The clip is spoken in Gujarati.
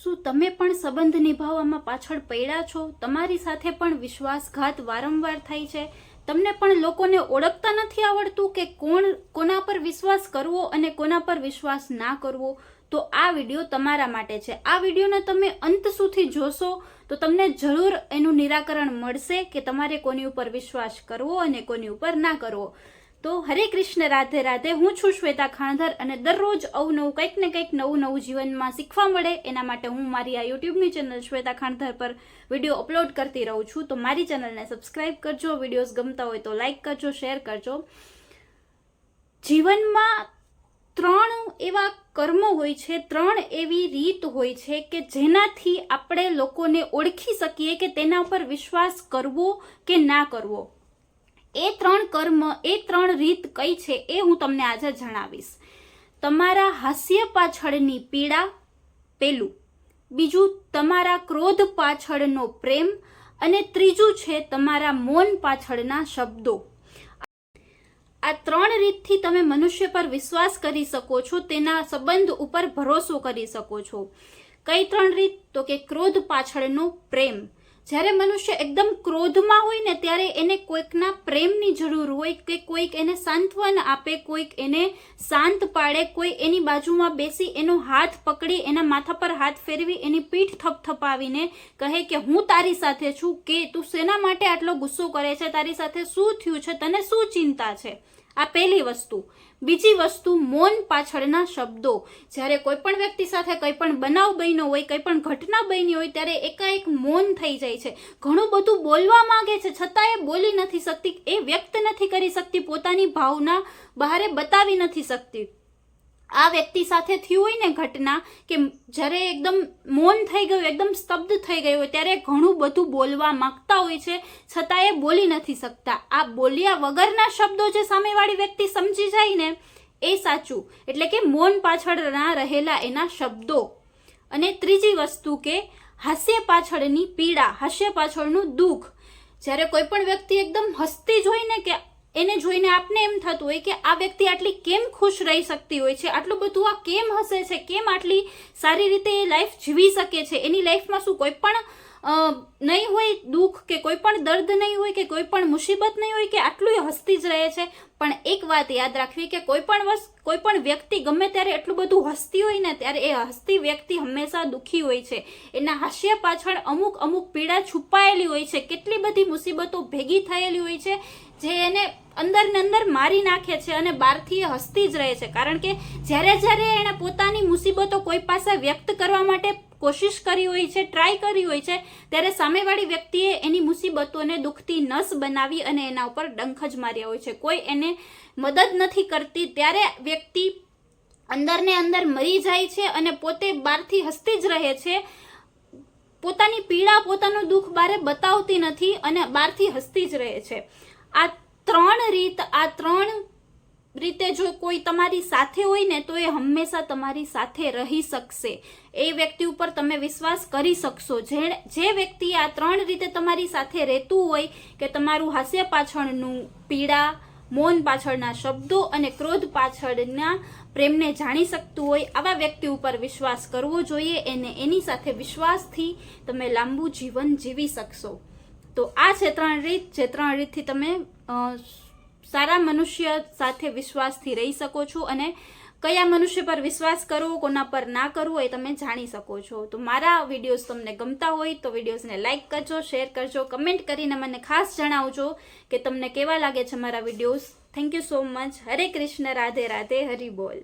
શું તમે પણ સંબંધ નિભાવવામાં પાછળ પડ્યા છો? તમારી સાથે પણ વિશ્વાસઘાત વારંવાર થાય છે. તમને પણ લોકોને ઓળખતા નથી આવડતું કે કોણ કોના પર વિશ્વાસ કરવો અને કોના પર વિશ્વાસ ના કરવો? તો આ વીડિયો તમારા માટે છે. આ વિડીયોને તમે અંત સુધી જોશો તો તમને જરૂર એનું નિરાકરણ મળશે કે તમારે કોની ઉપર વિશ્વાસ કરવો અને કોની ઉપર ના કરવો. તો હરે કૃષ્ણ, રાધે રાધે, હું છું શ્વેતા ખાણધર અને દરરોજ અવનવું કંઈક ને કંઈક નવું નવું જીવનમાં શીખવા મળે. એના માટે હું મારી આ યુટ્યુબની ચેનલ શ્વેતા ખાણધર પર વીડિયો અપલોડ કરતી રહું છું. તો મારી ચેનલને સબસ્ક્રાઈબ કરજો, વિડીયોઝ ગમતા હોય તો લાઈક કરજો, શેર કરજો. જીવનમાં ત્રણ એવા કર્મો હોય છે, ત્રણ એવી રીત હોય છે કે જેનાથી આપણે લોકોને ઓળખી શકીએ કે તેના પર વિશ્વાસ કરવો કે ના કરવો. એ ત્રણ કર્મ, એ ત્રણ રીત કઈ છે એ હું તમને આજે જણાવીશ. તમારા હાસ્ય પાછળની પીડા પેલું. બીજું, તમારા ક્રોધ પાછળનો પ્રેમ અને ત્રીજું છે તમારા મૌન પાછળના શબ્દો. આ ત્રણ રીતથી તમે મનુષ્ય પર વિશ્વાસ કરી શકો છો, તેના સંબંધ ઉપર ભરોસો કરી શકો છો. કઈ ત્રણ રીત? તો કે ક્રોધ પાછળનો પ્રેમ. જ્યારે મનુષ્ય એકદમ ક્રોધમાં હોય ને ત્યારે એને કોઈકના પ્રેમની જરૂર હોય કે કોઈક એને સાંત્વન આપે, કોઈક એને શાંત પાડે, કોઈ એની બાજુમાં બેસી એનો હાથ પકડી, એના માથા પર હાથ ફેરવી, એની પીઠ થપથપાવીને કહે કે હું તારી સાથે છું કે તું શેના માટે આટલો ગુસ્સો કરે છે? તારી સાથે શું થયું છે? તને શું ચિંતા છે? આ પહેલી વસ્તુ. બીજી વસ્તુ, મૌન પાછળના શબ્દો. જ્યારે કોઈ પણ વ્યક્તિ સાથે કંઈ પણ બનાવ બન્યો હોય કંઈ પણ ઘટના બની હોય, ત્યારે એકાએક મૌન થઈ જાય છે. ઘણું બધું બોલવા માંગે છે, છતાં એ બોલી નથી શકતી, એ વ્યક્ત નથી કરી શકતી, પોતાની ભાવના બહારે બતાવી નથી શકતી. આ વ્યક્તિ સાથે થયું હોય ને ઘટના કે જ્યારે એકદમ મૌન થઈ ગયું, એકદમ સ્તબ્ધ થઈ ગયું હોય, ત્યારે ઘણું બધું બોલવા માંગતા હોય છે. છતાં એ બોલી નથી શકતા. આ બોલ્યા વગરના શબ્દો જે સામેવાળી વ્યક્તિ સમજી જાય ને, એ સાચું. એટલે કે મૌન પાછળના રહેલા એના શબ્દો. અને ત્રીજી વસ્તુ કે હાસ્ય પાછળની પીડા, હાસ્ય પાછળનું દુઃખ. જ્યારે કોઈ પણ વ્યક્તિ એકદમ હસતી જ હોય ને કે એને જોઈને આપને એમ થતું હોય કે આ વ્યક્તિ આટલી કેમ ખુશ રહી શકતી હોય છે? આટલું બધું આ કેમ હસે છે? કેમ આટલી સારી રીતે એ લાઈફ જીવી શકે છે? એની લાઈફમાં શું કોઈ પણ નહીં હોય દુઃખ કે કોઈ પણ દર્દ નહીં હોય કે કોઈ પણ મુસીબત નહીં હોય કે આટલું હસતી જ રહે છે. પણ એક વાત યાદ રાખવી કે કોઈ પણ વસ્તુ કોઈ પણ વ્યક્તિ ગમે ત્યારે એટલું બધું હસતી હોય ને ત્યારે એ હસતી વ્યક્તિ હંમેશા દુઃખી હોય છે. એના હાસ્ય પાછળ અમુક અમુક પીડા છુપાયેલી હોય છે. કેટલી બધી મુસીબતો ભેગી થયેલી હોય છે જે એને અંદર ને અંદર મારી નાખે છે અને બહારથી એ હસતી જ રહે છે. કારણ કે જ્યારે જ્યારે એણે પોતાની મુસીબતો કોઈ પાસે વ્યક્ત કરવા માટે કોશિશ કરી હોય છે ટ્રાય કરી હોય છે, ત્યારે સામેવાળી વ્યક્તિએ એની મુસીબતોને દુખતી નસ બનાવી અને એના ઉપર ડંખ જ માર્યા હોય છે. કોઈ એને મદદ નથી કરતી, ત્યારે વ્યક્તિ અંદરને અંદર મરી જાય છે અને પોતે બહારથી હસતી જ રહે છે. પોતાની પીડા પોતાનું દુઃખ બારે બતાવતી નથી અને બહારથી હસતી જ રહે છે. આ ત્રણ રીત, આ ત્રણ રીતે જો કોઈ તમારી સાથે હોય ને, તો એ હંમેશા તમારી સાથે રહી શકશે. એ વ્યક્તિ ઉપર તમે વિશ્વાસ કરી શકશો. જે જે વ્યક્તિ આ ત્રણ રીતે તમારી સાથે રહેતું હોય, કે તમારું હાસ્ય પાછળનું પીડા, મૌન પાછળના શબ્દો અને ક્રોધ પાછળના પ્રેમને જાણી શકતું હોય, આવા વ્યક્તિ ઉપર વિશ્વાસ કરવો જોઈએ એને એની સાથે વિશ્વાસથી તમે લાંબુ જીવન જીવી શકશો. તો આ છે ત્રણ રીત. જે ત્રણ રીતથી તમે સારા મનુષ્ય સાથે વિશ્વાસથી રહી શકો છો અને કયા મનુષ્ય પર વિશ્વાસ કરવો, કોના પર ના કરવો એ તમે જાણી શકો છો. તો મારા વિડીયોઝ તમને ગમતા હોય તો વિડીયોઝને લાઇક કરજો, શેર કરજો, કમેન્ટ કરીને મને ખાસ જણાવજો કે તમને કેવા લાગે છે મારા videos. Thank you so much. Hare Krishna, Radhe Radhe, Hari બોલ.